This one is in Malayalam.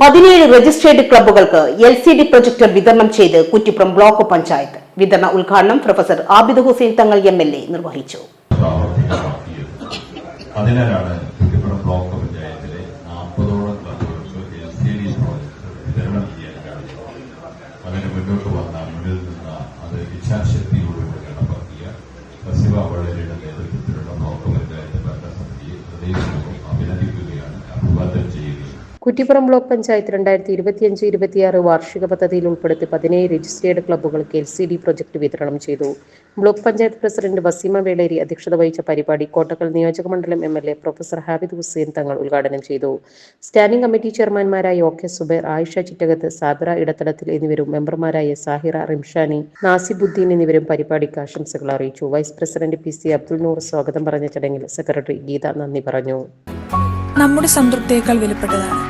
പതിനേഴ് രജിസ്ട്രേഡ് ക്ലബ്ബുകൾക്ക് എൽ സി ഡി പ്രൊജക്ടർ വിതരണം ചെയ്ത് കുറ്റിപ്പുറം ബ്ലോക്ക് പഞ്ചായത്ത്. വിതരണ ഉദ്ഘാടനം professor Abid Hussain Thangal M L A നിർവഹിച്ചു. കുറ്റിപ്പുറം ബ്ലോക്ക് പഞ്ചായത്തിലെ വിതരണം ചെയ്യാൻ വന്ന നിന്ന നേതൃത്വത്തിലുള്ള ബ്ലോക്ക് പഞ്ചായത്ത് ഭരണസമിതിയെ ഹൃദയപൂർവം അഭിനന്ദിക്കുകയാണ്. അഭിവാദ്യം കുറ്റിപ്പുറം ബ്ലോക്ക് പഞ്ചായത്ത് രണ്ടായിരത്തി ഇരുപത്തിയഞ്ച് ഇരുപത്തിയാറ് വാർഷിക പദ്ധതിയിൽ ഉൾപ്പെടുത്തി പതിനേഴ് രജിസ്ട്രേഡ് ക്ലബ്ബുകൾക്ക് എൽ സി ഡി പ്രൊജക്ട് വിതരണം ചെയ്തു. ബ്ലോക്ക് പഞ്ചായത്ത് പ്രസിഡന്റ് വസീമ വേളേരി അധ്യക്ഷത വഹിച്ച പരിപാടി കോട്ടക്കൽ നിയോജക മണ്ഡലം M L A professor Abid Hussain Thangal ഉദ്ഘാടനം ചെയ്തു. സ്റ്റാൻഡിംഗ് കമ്മിറ്റി ചെയർമാൻമാരായ ഒ കെ സുബൈർ ആയിഷ ചിറ്റകത്ത് സാബിറ ഇടത്തലത്തിൽ എന്നിവരും മെമ്പർമാരായ സാഹിറ റിംഷാനി നാസിബുദ്ദീൻ എന്നിവരും പരിപാടിക്ക് ആശംസകൾ അറിയിച്ചു. Vice president P C Abdul Noor സ്വാഗതം പറഞ്ഞ ചടങ്ങിൽ സെക്രട്ടറി ഗീത നന്ദി പറഞ്ഞു. നമ്മുടെ സംതൃപ്തിയേക്കാൾ വിലപ്പെട്ടതാണ്.